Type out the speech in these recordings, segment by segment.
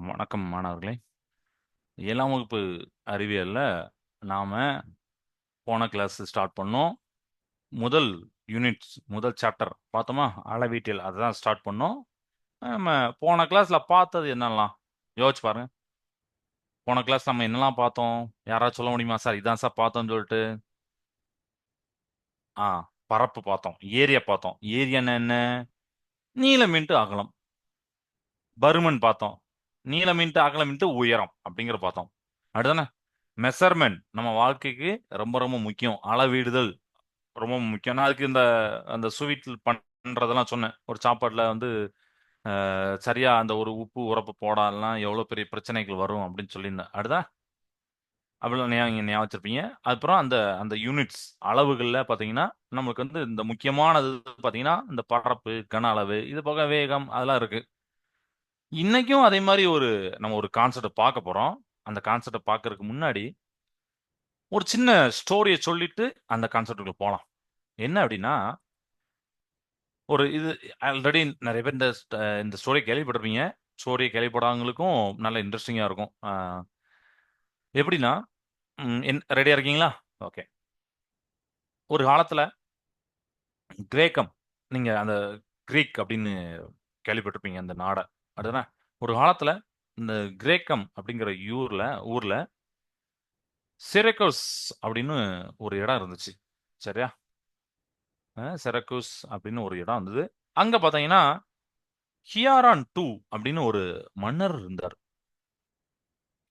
வணக்கம் மாணவர்களே. ஏழாம் வகுப்பு அறிவியலில் நாம் போன கிளாஸ் ஸ்டார்ட் பண்ணோம். முதல் யூனிட்ஸ் முதல் சாப்டர் பார்த்தோமா? அளவீட்டியல் அதை தான் ஸ்டார்ட் பண்ணோம். நம்ம போன கிளாஸில் பார்த்தது என்னெல்லாம்? யோசிச்சு பாருங்க. போன கிளாஸ் நம்ம என்னெல்லாம் பார்த்தோம்? யாராவது சொல்ல முடியுமா? சார் இதான் சார் பார்த்தோம்னு சொல்லிட்டு. ஆ பரப்பு பார்த்தோம். ஏரியா பார்த்தோம். ஏரியான்னு என்ன நீளம் இன்ட்டு அகலம். பருமன் பார்த்தோம். நீளம் இன்ட்டு அகலம் இன்ட்டு உயரம் அப்படிங்கிற பார்த்தோம். அடுத்தானே மெஷர்மெண்ட் நம்ம வாழ்க்கைக்கு ரொம்ப ரொம்ப முக்கியம். அளவீடுதல் ரொம்ப முக்கியம். நான் அதுக்கு இந்த அந்த ஸ்வீட்டில் பண்ணுறதெல்லாம் சொன்னேன். ஒரு சாப்பாட்டில் வந்து சரியா அந்த ஒரு உப்பு உரப்பு போடாலாம் எவ்வளோ பெரிய பிரச்சனைகள் வரும் அப்படின்னு சொல்லியிருந்தேன். அடுத்தா அப்படிலாம் ஞாபகம் ஞாபகம் வச்சிருப்பீங்க. அப்புறம் அந்த அந்த யூனிட்ஸ் அளவுகளில் பார்த்தீங்கன்னா நம்மளுக்கு வந்து இந்த முக்கியமானது பார்த்தீங்கன்னா இந்த பரப்பு கன அளவு இது போக வேகம் அதெல்லாம் இருக்குது இன்னைக்கும் அதே மாதிரி ஒரு நம்ம ஒரு கான்செர்ட்டை பார்க்க போறோம். அந்த கான்செர்ட்டை பார்க்கறதுக்கு முன்னாடி ஒரு சின்ன ஸ்டோரியை சொல்லிட்டு அந்த கான்செப்டுக்குள்ள போகலாம் என்ன அப்படின்னா ஒரு இது ஆல்ரெடி நிறைய பேர் இந்த இந்த ஸ்டோரியை கேள்விப்பட்டிருப்பீங்க. ஸ்டோரியை கேள்விப்படாதவங்களுக்கும் நல்ல இன்ட்ரெஸ்டிங்காக இருக்கும். எப்படின்னா என் ரெடியாக இருக்கீங்களா? ஓகே ஒரு காலத்தில் கிரேக்கம் நீங்கள் அந்த கிரீக் அப்படின்னு கேள்விப்பட்டிருப்பீங்க அந்த நாடை. அதுதானே ஒரு காலத்துல இந்த கிரேக்கம் அப்படிங்கிற ஊர்ல ஊர்ல சிரக்கோஸ் அப்படின்னு ஒரு இடம் இருந்துச்சு. சரியா? செரக்கூஸ் அப்படின்னு ஒரு இடம் இருந்தது அங்க பாத்தீங்கன்னா ஹியாரான் டூ அப்படின்னு ஒரு மன்னர் இருந்தார்.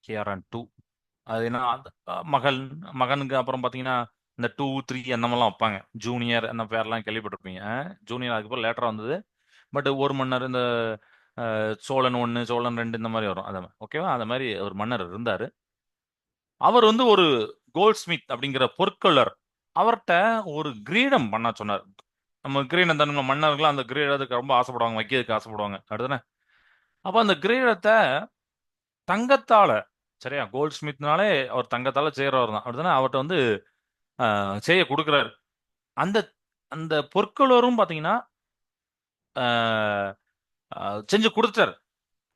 Hieron two. அது என்ன மகன் மகனுக்கு அப்புறம் பாத்தீங்கன்னா இந்த டூ த்ரீ அந்த மாதிரிலாம் வைப்பாங்க. ஜூனியர் அந்த பேர்லாம் கேள்விப்பட்டிருப்பீங்க. ஜூனியர் அதுக்கப்புறம் லேட்டராக வந்தது. பட் ஒரு மன்னர் இந்த சோழன் ஒன்று சோழன் ரெண்டு இந்த மாதிரி வரும். அதை ஓகேவா அந்த மாதிரி ஒரு மன்னர் இருந்தாரு. அவர் வந்து ஒரு கோல்ட் ஸ்மித் அப்படிங்கிற பொற்கொள்ளர். அவர்கிட்ட ஒரு கிரீடம் பண்ண சொன்னார். நம்ம கிரீடம் தானுங்க மன்னர்கள்லாம் மன்னர்கள் அந்த கிரீடத்துக்கு ரொம்ப ஆசைப்படுவாங்க வைக்கிறதுக்கு ஆசைப்படுவாங்க. அடுத்தானே அப்போ அந்த கிரீடத்தை தங்கத்தால சரியா? கோல்ட் ஸ்மித்னாலே அவர் தங்கத்தால செய்யறவர் தான். அப்படிதானே அவர்கிட்ட வந்து ஆஹ், செய்ய கொடுக்குறாரு. அந்த அந்த பொற்கொள்ளரும் பார்த்தீங்கன்னா, செஞ்சு கொடுத்துட்டாரு.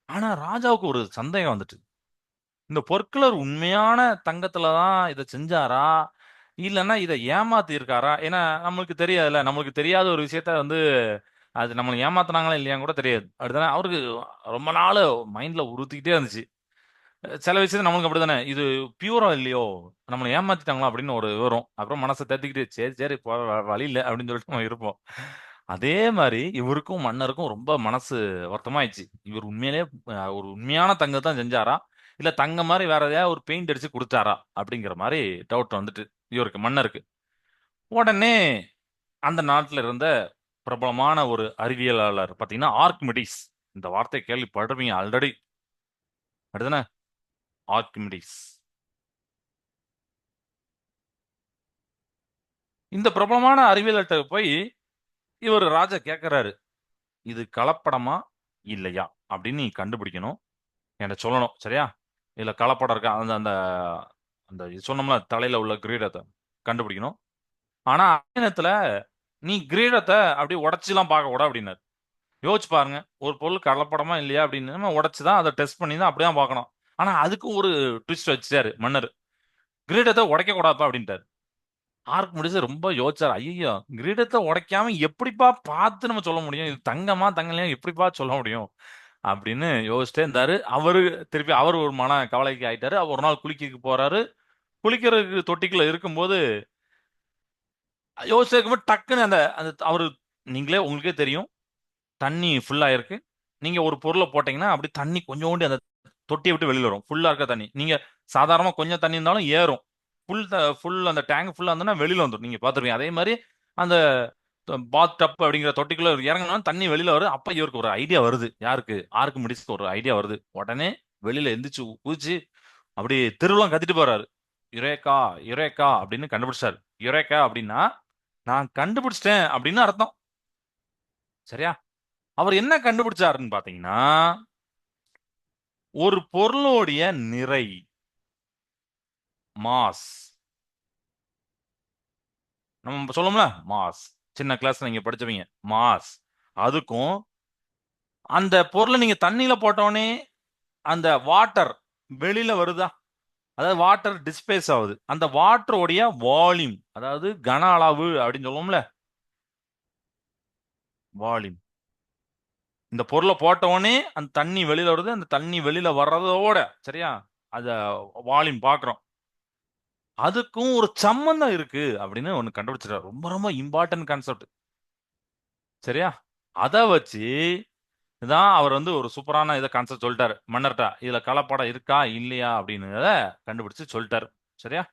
ஆனா ராஜாவுக்கு ஒரு சந்தேகம் வந்துட்டு. இந்த பொற்களர் உண்மையான தங்கத்துல தான் இதை செஞ்சாரா? இல்லைன்னா இதை ஏமாத்தி இருக்காரா ஏன்னா நம்மளுக்கு தெரியாதுல்ல. நம்மளுக்கு தெரியாத ஒரு விஷயத்த வந்து அது நம்மளை ஏமாத்துனாங்களா இல்லையான்னு கூட தெரியாது. அப்படிதானே அவருக்கு ரொம்ப நாள் மைண்ட்ல உறுத்திக்கிட்டே இருந்துச்சு. சில விஷயத்த நம்மளுக்கு அப்படிதானே இது பியூரா இல்லையோ? நம்மளை ஏமாத்திட்டாங்களா? அப்படின்னு ஒரு வரும் அப்புறம் மனசை தேத்திக்கிட்டு சரி சரி போற வழி இல்லை அப்படின்னு சொல்லிட்டு நம்ம இருப்போம். அதே மாதிரி இவருக்கும் மன்னருக்கும் ரொம்ப மனசு வருத்தமாயிடுச்சு. இவர் உண்மையிலே அஹ், ஒரு உண்மையான தங்கத்தை தான் செஞ்சாரா? இல்ல தங்க மாதிரி வேற ஏதாவது ஒரு பெயிண்ட் அடிச்சு கொடுத்தாரா? அப்படிங்கிற மாதிரி டவுட் வந்துட்டு இவருக்கு மன்னருக்கு. உடனே அந்த நாட்டில் இருந்த பிரபலமான ஒரு அறிவியலாளர் பார்த்தீங்கன்னா ஆர்க்மிடிஸ் இந்த வார்த்தை கேள்விப்படுறீங்க ஆல்ரெடி. அடுத்தானே ஆர்க்மிடிஸ் இந்த பிரபலமான அறிவியல்கிட்ட போய் இவர் ராஜா கேட்கறாரு இது கலப்படமா இல்லையா? அப்படின்னு நீ கண்டுபிடிக்கணும். என்கிட்ட சொல்லணும் சரியா? இதுல கலப்படம் இருக்கா? அந்த அந்த அந்த இது சொன்னோம்ல தலையில உள்ள கிரீடத்தை கண்டுபிடிக்கணும். ஆனா நேரத்துல நீ கிரீடத்தை அப்படியே உடச்சிலாம் பார்க்க கூட அப்படின்னாரு. யோசிச்சு பாருங்க ஒரு பொருள் கலப்படமா இல்லையா அப்படின்னு நம்ம உடச்சு தான் அதை டெஸ்ட் பண்ணி தான் அப்படியே பார்க்கணும். ஆனா அதுக்கும் ஒரு ட்விஸ்ட் வச்சுட்டாரு மன்னர். கிரீடத்தை உடைக்க கூடாதுப்பா அப்படின்ட்டாரு. ஆர்க் முடிச்சு ரொம்ப யோசிச்சார். ஐயோ கிரீடத்தை உடைக்காம எப்படிப்பா பார்த்து நம்ம சொல்ல முடியும்? இது தங்கமா தங்கலையா எப்படிப்பா சொல்ல முடியும்? அப்படின்னு யோசிச்சிட்டே இருந்தாரு. அவரு திருப்பி அவர் ஒரு மன கவலைக்கு ஆயிட்டாரு. அவர் ஒரு நாள் குளிக்க போறாரு. குளிக்கிறதுக்கு தொட்டிக்குள்ள இருக்கும்போது யோசிச்சு இருக்கும்போது டக்குன்னு அந்த அந்த அவரு நீங்களே உங்களுக்கே தெரியும். தண்ணி ஃபுல்லா இருக்கு நீங்க ஒரு பொருளை போட்டீங்கன்னா அப்படி தண்ணி கொஞ்சோண்டு அந்த தொட்டியை விட்டு வெளியில் வரும். ஃபுல்லா இருக்க தண்ணி. நீங்க சாதாரணமா கொஞ்சம் தண்ணி இருந்தாலும் ஏறும். ஃபுல் ஃபுல் அந்த டேங்க் ஃபுல்லாக இருந்ததுன்னா வெளியில் வந்துடும் நீங்கள் பார்த்துருப்பீங்க. அதே மாதிரி அந்த பாத் டப் அப்படிங்கிற தொட்டிக்குள்ள இறங்கினாலும் தண்ணி வெளியில வருது அப்ப இவருக்கு ஒரு ஐடியா வருது. யாருக்கு? ஆருக்கு முடிச்சு ஒரு ஐடியா வருது. உடனே வெளியில எந்திரிச்சு குதிச்சு அப்படி திருவிழா கத்திட்டு போறாரு. யுரேக்கா யுரேக்கா அப்படின்னு கண்டுபிடிச்சாரு. யுரேக்கா அப்படின்னா நான் கண்டுபிடிச்சிட்டேன் அப்படின்னு அர்த்தம். சரியா? அவர் என்ன கண்டுபிடிச்சாருன்னு பாத்தீங்கன்னா ஒரு பொருளோடைய நிறை மாஸ். நம்ம சொல்லும்ல மாஸ். சின்ன கிளாஸ்ல நீங்க படிச்சவங்க மாஸ். அதுக்கும் அந்த பொருளை நீங்க தண்ணியில போட்டோடனே அந்த வாட்டர் வெளியில வருதா? அதாவது வாட்டர் டிஸ்பேஸ் ஆகுது. அந்த வாட்டருடைய வால்யூம் அதாவது கன அளவு அப்படின்னு சொல்லுவோம்ல. வால்யூம் இந்த பொருளை போட்ட உடனே அந்த தண்ணி வெளியில வருது. அந்த தண்ணி வெளியில வர்றதோட சரியா? அத வால்யூம் பார்க்குறோம். அதுக்கும் ஒரு சம்மந்தம் இருக்கு அப்படின்னு ஒன்று கண்டுபிடிச்சிட்டாரு. ரொம்ப ரொம்ப இம்பார்ட்டன்ட் கான்செப்ட் சரியா? அதை வச்சு தான் அவர் வந்து ஒரு சூப்பரான இதை கான்செப்ட் சொல்லிட்டாரு. மன்னர்ட்டா இதுல கலப்படம் இருக்கா? இல்லையா? அப்படின்றத கண்டுபிடிச்சு சொல்லிட்டாரு. சரியா?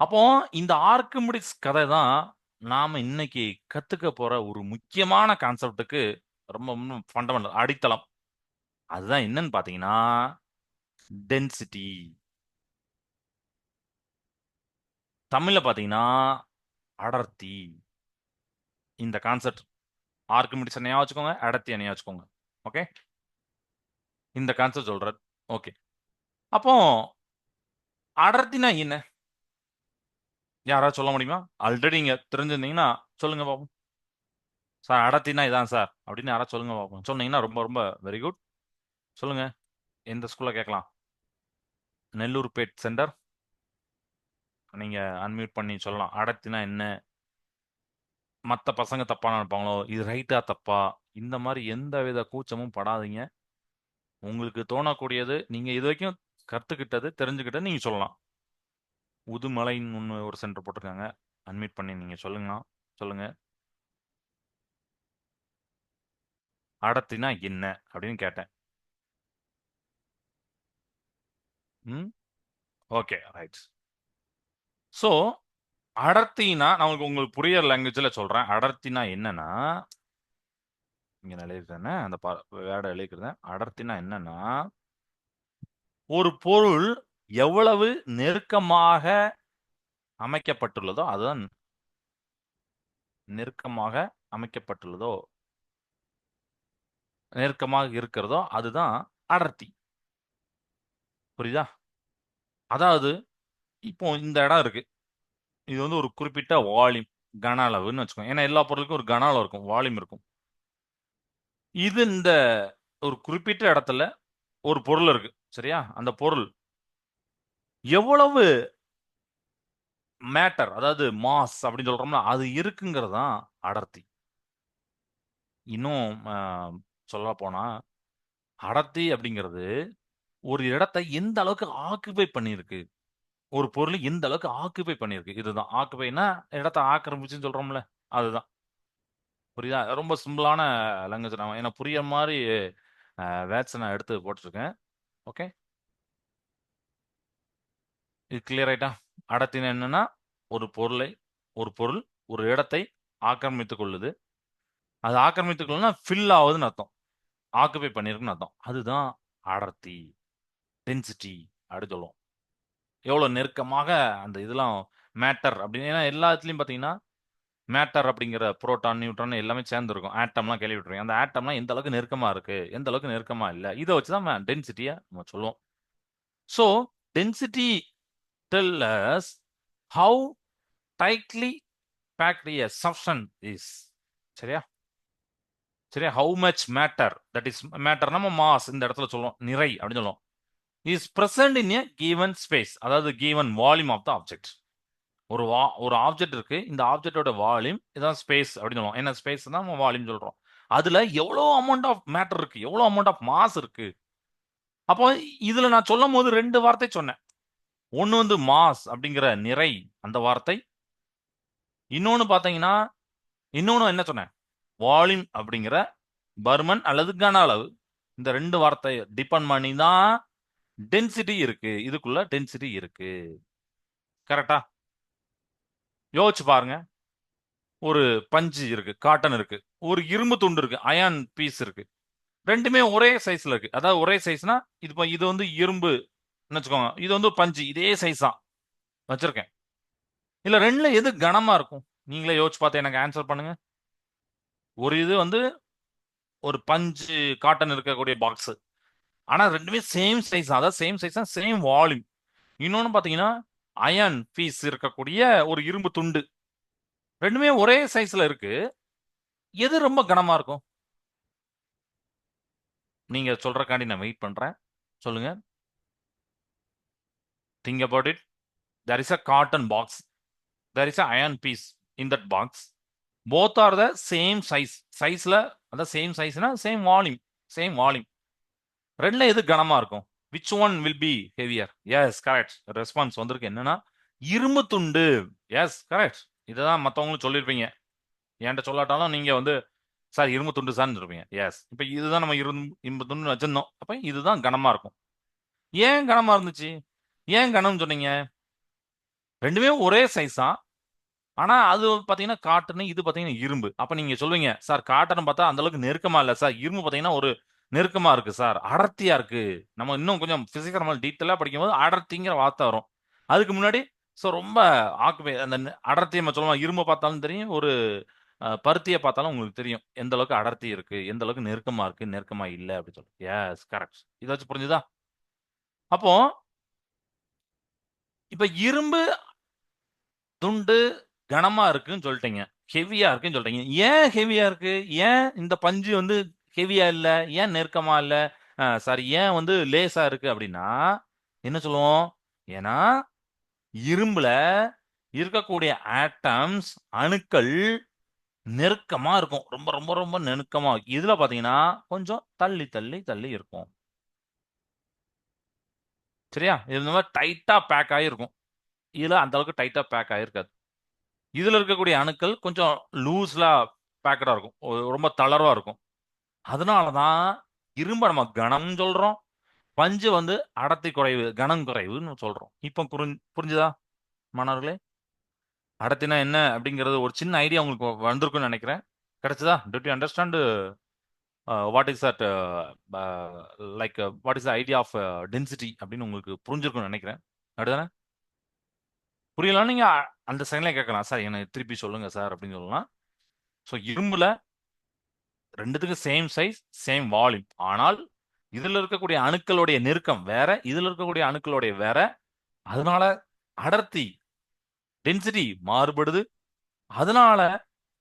அப்போ இந்த ஆர்கிமிடிஸ் கதை தான் நாம இன்னைக்கு கத்துக்க போற ஒரு முக்கியமான கான்செப்டுக்கு ரொம்ப ஃபண்டமெண்டல் அடித்தளம். அதுதான் என்னன்னு பாத்தீங்கன்னா டென்சிட்டி தமிழ்ல பாத்தீங்கன்னா அடர்த்தி. இந்த கான்செப்ட் ஆர்கிமிடிஸ் ஞாபகம் வச்சுக்கோங்க அடர்த்தி ஞாபகம் வச்சுக்கோங்க. ஓகே இந்த கான்செப்ட் சொல்கிற ஓகே அப்போ அடர்த்தினா என்ன? யாராவது சொல்ல முடியுமா? ஆல்ரெடி இங்க தெரிஞ்சிருந்தீங்கன்னா சொல்லுங்க பாப்போம். சார் அடர்த்தினா இதான் சார் அப்படின்னு யாராவது சொல்லுங்க பாப்போம். சொன்னீங்கன்னா ரொம்ப ரொம்ப வெரி குட் சொல்லுங்க. எந்த ஸ்கூல்ல கேட்கலாம்? நெல்லூர் பேட் சென்டர் நீங்க அன்மியூட் பண்ணி சொல்லலாம். அடர்த்தினா என்ன? மற்ற பசங்க தப்பா நினைப்பாங்களோ? இது ரைட்டா தப்பா? இந்த மாதிரி எந்த வித கூச்சமும் படாதீங்க. உங்களுக்கு தோணக்கூடியது நீங்க இது வரைக்கும் கற்றுக்கிட்டது தெரிஞ்சுக்கிட்டது நீங்க சொல்லலாம். உதுமலைன்னு ஒன்று ஒரு சென்டர் போட்டிருக்காங்க. அன்மியூட் பண்ணி நீங்க சொல்லுங்க சொல்லுங்க. அடர்த்தினா என்ன? அப்படின்னு கேட்டேன். ம்? ஓகே ரைட் ஸோ அடர்த்தினா நான் உங்களுக்கு உங்களுக்கு லாங்குவேஜில் சொல்கிறேன் அடர்த்தினா என்னன்னா இங்கே நான் அந்த அந்த வேட எழுதிக்கிறேன் அடர்த்தினா என்னன்னா ஒரு பொருள் எவ்வளவு நெருக்கமாக அமைக்கப்பட்டுள்ளதோ அதுதான் நெருக்கமாக அமைக்கப்பட்டுள்ளதோ நெருக்கமாக இருக்கிறதோ அதுதான் அடர்த்தி. புரியுதா? அதாவது இப்போ இந்த இடம் இருக்கு. இது வந்து ஒரு குறிப்பிட்ட வால்யூம் கன அளவுன்னு வச்சுக்கோங்க. ஏன்னா எல்லா பொருளுக்கும் ஒரு கன அளவு இருக்கும் வால்யூம் இருக்கும். இது இந்த ஒரு குறிப்பிட்ட இடத்துல ஒரு பொருள் இருக்கு சரியா? அந்த பொருள் எவ்வளவு மேட்டர் அதாவது மாஸ் அப்படின்னு சொல்றோம்னா அது இருக்குங்கிறது தான் அடர்த்தி. இன்னும் சொல்ல போனா அடர்த்தி அப்படிங்கிறது ஒரு இடத்தை எந்த அளவுக்கு ஆக்குபை பண்ணியிருக்கு? ஒரு பொருள் எந்த அளவுக்கு ஆக்குபை பண்ணியிருக்கு. இதுதான். ஆக்குபைனா இடத்த ஆக்கிரமிச்சுன்னு சொல்றோம்ல? அதுதான். புரியுதா? ரொம்ப சிம்பிளான லாங்குவேஜ் நான் ஏன்னா புரிய மாதிரி வேர்ட்ஸ் நான் எடுத்து போட்டிருக்கேன். ஓகே இது கிளியர் ஆயிட்டா? அடத்தின என்னன்னா ஒரு பொருளை ஒரு பொருள் ஒரு இடத்தை ஆக்கிரமித்துக் கொள்ளுது. அது ஆக்கிரமித்துக் கொள்ளுனா ஃபில் ஆகுதுன்னு அர்த்தம். ஆக்குபை பண்ணியிருக்குன்னு அர்த்தம். அதுதான் அடர்த்தி டென்சிட்டி அப்படின்னு சொல்லுவோம். எவ்வளோ நெருக்கமாக அந்த இதெல்லாம் மேட்டர் அப்படின்னு. ஏன்னா எல்லாத்துலேயும் பார்த்தீங்கன்னா மேட்டர் அப்படிங்கிற புரோட்டான் நியூட்ரான் எல்லாமே சேர்ந்துருக்கும். ஆட்டம்லாம் கேள்விப்பட்டிருக்கேன் அந்த ஆட்டம்லாம் எந்த அளவுக்கு நெருக்கமாக இருக்குது எந்த அளவுக்கு நெருக்கமாக இல்லை? இதை வச்சு தான் டென்சிட்டியை நம்ம சொல்லுவோம். So density tell us how tightly packed a substance is சரியா? சரியா? How much matter that is matter நம்ம மாஸ் இந்த இடத்துல சொல்லுவோம். நிறை அப்படின்னு சொல்லுவோம். Is present in a given space அதாவது given volume of the object ஒரு வா ஒரு ஆப்ஜெக்ட் இருக்கு. இந்த ஆப்ஜெக்டோட வால்யூம் இதான் ஸ்பேஸ் அப்படின்னு சொல்லுவோம். என்ன ஸ்பேஸ் தான் நம்ம வால்யூம் சொல்றோம். அதுல எவ்வளோ அமௌண்ட் ஆஃப் மேட்டர் இருக்கு? எவ்வளோ அமௌண்ட் ஆஃப் மாஸ் இருக்கு? அப்போ இதுல நான் சொல்லும் போது ரெண்டு வார்த்தை சொன்னேன். ஒன்று வந்து மாஸ் அப்படிங்கிற நிறை அந்த வார்த்தை. இன்னொன்று பார்த்தீங்கன்னா இன்னொன்று என்ன சொன்னேன்? வால்யூம் அப்படிங்கிற பர்மன் அல்லது கன அளவு. இந்த ரெண்டு வார்த்தை டிபெண்ட் பண்ணி தான் டென்சிட்டி இருக்கு. இதுக்குள்ள டென்சிட்டி இருக்கு. கரெக்டா யோசிச்சு பாருங்க. ஒரு பஞ்சு இருக்கு காட்டன் இருக்கு. ஒரு இரும்பு துண்டு இருக்கு அயான் பீஸ் இருக்கு. ரெண்டுமே ஒரே சைஸ்ல இருக்கு. அதாவது ஒரே சைஸ்னா இது இது வந்து இரும்பு வச்சுக்கோங்க. இது வந்து பஞ்சு. இதே சைஸ் தான். வச்சிருக்கேன். இல்ல ரெண்டுல எது கனமா இருக்கும்? நீங்களே யோசிச்சு பார்த்து எனக்கு ஆன்சர் பண்ணுங்க. ஒரு இது வந்து ஒரு பஞ்சு காட்டன் இருக்கக்கூடிய பாக்ஸ் ஆனா ரெண்டுமே சேம் சைஸ் அதாவது சேம் சைஸ் தான் சேம் வால்யூம் இன்னொன்னு பாத்தீங்கன்னா அயன் பீஸ் இருக்கக்கூடிய ஒரு இரும்பு துண்டு. ரெண்டுமே ஒரே சைஸ்ல இருக்கு. எது ரொம்ப கனமா இருக்கும்? நீங்க சொல்றக்காண்டி நான் வெயிட் பண்றேன். சொல்லுங்க. Think about it there is a cotton box there is a iron piece in that box both are the same size சைஸ்ல அதான் சேம் சைஸ்னா சேம் வால்யூம் சேம் வால்யூம் ரெண்டுல எது கனமா இருக்கும்? Which one will be heavier yes correct response வந்திருக்கு. என்னன்னா இரும்பு துண்டு. எஸ் கரெக்ட் இதுதான் மற்றவங்களும் சொல்லியிருப்பீங்க. என்கிட்ட சொல்லாட்டாலும் நீங்க வந்து சார் இரும்பு துண்டு சார்னு இருப்பீங்க. எஸ் இப்போ இதுதான் நம்ம இரும்பு இரும்பு துண்டு வச்சிருந்தோம். அப்போ இதுதான் கனமா இருக்கும். ஏன் கனமா இருந்துச்சு? ஏன் கனம்னு சொன்னீங்க? ரெண்டுமே ஒரே சைஸ் தான் ஆனா அது பாத்தீங்கன்னா காட்டுன்னு இது பாத்தீங்கன்னா இரும்பு. அப்ப நீங்க சொல்லுவீங்க சார் காட்டன் பார்த்தா அந்த அளவுக்கு நெருக்கமா இல்ல சார். இரும்பு பாத்தீங்கன்னா ஒரு நெருக்கமா இருக்கு சார். அடர்த்தியா இருக்கு. நம்ம இன்னும் கொஞ்சம் பிசிக்கல் நம்ம டீட்டெயிலா படிக்கும்போது அடர்த்திங்கிற வார்த்தை வரும். அதுக்கு முன்னாடி ஸோ ரொம்ப ஆக்குபை அந்த அடர்த்தி அடர்த்தியை நம்ம சொல்லுவோம். இரும்பை பார்த்தாலும் தெரியும். ஒரு பருத்தியை பார்த்தாலும் உங்களுக்கு தெரியும். எந்த அளவுக்கு அடர்த்தி இருக்கு எந்த அளவுக்கு நெருக்கமா இருக்கு நெருக்கமா இல்லை அப்படின்னு சொல்லி எஸ் கரெக்ட் இதை வச்சு புரிஞ்சுதா? அப்போ இப்ப இரும்பு துண்டு கனமா இருக்குன்னு சொல்லிட்டீங்க. ஹெவியா இருக்குன்னு சொல்லிட்டீங்க. ஏன் ஹெவியா இருக்கு? ஏன் இந்த பஞ்சு வந்து ஹெவியா இல்ல ஏன் நெருக்கமா இல்ல? சாரி ஏன் வந்து லேசா இருக்கு அப்படின்னா என்ன சொல்லுவோம்? ஏன்னா இரும்புல இருக்கக்கூடிய ஆட்டம்ஸ் அணுக்கள் நெருக்கமா இருக்கும். ரொம்ப ரொம்ப ரொம்ப நெருக்கமா இதுல பாத்தீங்கன்னா கொஞ்சம் தள்ளி தள்ளி தள்ளி இருக்கும். சரியா? இது மாதிரி டைட்டா பேக் ஆகிருக்கும் இதுல அந்த அளவுக்கு டைட்டா பேக் ஆகிருக்காது இதுல இருக்கக்கூடிய அணுக்கள் கொஞ்சம் லூஸ்லா பேக்கடா இருக்கும். ரொம்ப தளர்வா இருக்கும். அதனாலதான் இரும்ப நம்ம கனம் சொல்றோம். பஞ்சு வந்து அடர்த்தி குறைவு கனம் குறைவுன்னு சொல்றோம். இப்போ புரிஞ்சு புரிஞ்சுதா மாணவர்களே? அடர்த்தினா என்ன அப்படிங்கிறது ஒரு சின்ன ஐடியா உங்களுக்கு வந்திருக்கும்னு நினைக்கிறேன். கிடைச்சதா? Do you understand what is that like what is the idea of density அப்படின்னு உங்களுக்கு புரிஞ்சிருக்கும்னு நினைக்கிறேன். அப்படிதானே? புரியலாம் நீங்க அந்த செகண்ட்ல கேட்கலாம். சார் எனக்கு திருப்பி சொல்லுங்க சார் அப்படின்னு சொல்லலாம். ஸோ இரும்புல ரெண்டுத்துக்கும் சேம் சைஸ் சேம் வால்யூம் ஆனால் இதுல இருக்கக்கூடிய அணுக்களுடைய நெருக்கம் வேற இதுல இருக்கக்கூடிய அணுக்களுடைய வேற. அதனால அடர்த்தி டென்சிட்டி மாறுபடுது. அதனால